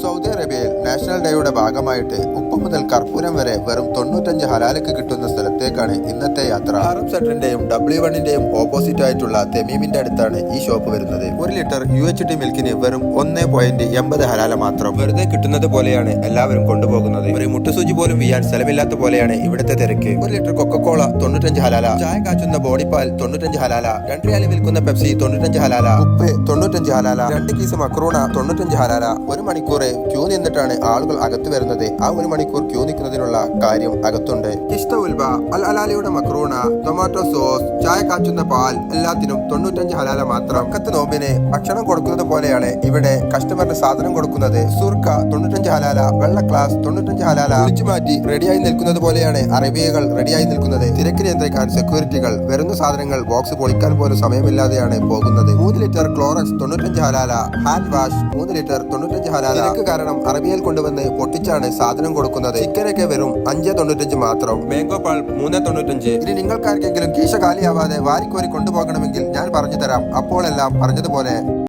Saudi അറേബ്യയിൽ national ഡേയുടെ ഭാഗമായിട്ട് ഉപ്പ് മുതൽ കർപ്പൂരം വരെ വെറും തൊണ്ണൂറ്റഞ്ച് ഹലാലക്ക് കിട്ടുന്ന സ്ഥലത്തേക്കാണ് ഇന്നത്തെ യാത്ര. ആറം സെറ്ററിന്റെയും ഡബ്ല്യു വണ്ണിന്റെയും ഓപ്പോസിറ്റ് ആയിട്ടുള്ള തെമീമിന്റെ അടുത്താണ് ഈ ഷോപ്പ് വരുന്നത്. ഒരു ലിറ്റർ യു എച്ച് ടി മിൽക്കിന് വെറും ഒന്ന് പോയിന്റ് എൺപത് ഹലാല മാത്രം. വെറുതെ കിട്ടുന്നത് പോലെയാണ് എല്ലാവരും കൊണ്ടുപോകുന്നത്. ഒരു മുട്ടുസൂചി പോലും വീയാൻ സ്ഥലമില്ലാത്ത പോലെയാണ് ഇവിടുത്തെ തിരക്ക്. ഒരു ലിറ്റർ കൊക്കക്കോള തൊണ്ണൂറ്റഞ്ച് ഹലാല. ചായ കാച്ചുന്ന ബോഡിപ്പാൽ തൊണ്ണൂറ്റഞ്ച് ഹലാല. രണ്ട് റിയാലിൽ വിൽക്കുന്ന പെപ്സി തൊണ്ണൂറ്റഞ്ച് ഹലാല. ഉപ്പ് തൊണ്ണൂറ്റഞ്ച് ഹലാല. രണ്ട് കീസ് മക്രൂണ തൊണ്ണൂറ്റഞ്ച് ഹലാല. ഒരു മണിക്കൂർ ക്യൂ നിന്നിട്ടാണ് ആളുകൾ അകത്ത് വരുന്നത്. ആ ഒരു മണിക്കൂർ ക്യൂ നിൽക്കുന്നതിനുള്ള കാര്യം അകത്തുണ്ട്. കിഷ്ട ഉൽബ അൽ അലാലയുടെ മക്രൂണ ടൊമാറ്റോ സോസ് ചായ കാച്ചുന്ന പാൽ എല്ലാത്തിനും തൊണ്ണൂറ്റഞ്ച് ഹലാല മാത്രം. കത്ത് നോമ്പിന് ഭക്ഷണം കൊടുക്കുന്നത് പോലെയാണ് ഇവിടെ കസ്റ്റമറിന് സാധനം കൊടുക്കുന്നത്. സുർക്ക തൊണ്ണൂറ്റഞ്ച് ഹലാല വെള്ള ക്ലാസ് തൊണ്ണൂറ്റഞ്ച് ഹലാല. വിളിച്ചു മാറ്റി റെഡിയായി നിൽക്കുന്നത് പോലെയാണ് അറബിയകൾ റെഡിയായി നിൽക്കുന്നത്. തിരക്ക് നിയന്ത്രിക്കാൻ സെക്യൂരിറ്റികൾ വരുന്ന സാധനങ്ങൾ ബോക്സ് പൊളിക്കാൻ പോലും സമയമില്ലാതെയാണ് പോകുന്നത്. മൂന്ന് ലിറ്റർ ക്ലോറക്സ് തൊണ്ണൂറ്റഞ്ച് ഹലാല ഹാൻഡ് വാഷ് മൂന്ന് ലിറ്റർ തൊണ്ണൂറ്റഞ്ച് ഹലാല. തിരക്ക് കാരണം അറബിയയിൽ കൊണ്ടുവന്ന് പൊട്ടിച്ചാണ് സാധനം കൊടുക്കുന്നത്. ചിക്കനൊക്കെ വെറും അഞ്ച് തൊണ്ണൂറ്റഞ്ച് മാത്രം. മാംഗോ പാൾ മൂന്ന് തൊണ്ണൂറ്റഞ്ച്. ഇനി നിങ്ങൾക്കാർക്കെങ്കിലും കീശ കാലിയാവാതെ വാരിക്കോരി കൊണ്ടുപോകണമെങ്കിൽ ഞാൻ പറഞ്ഞു തരാം. അപ്പോഴെല്ലാം പറഞ്ഞതുപോലെ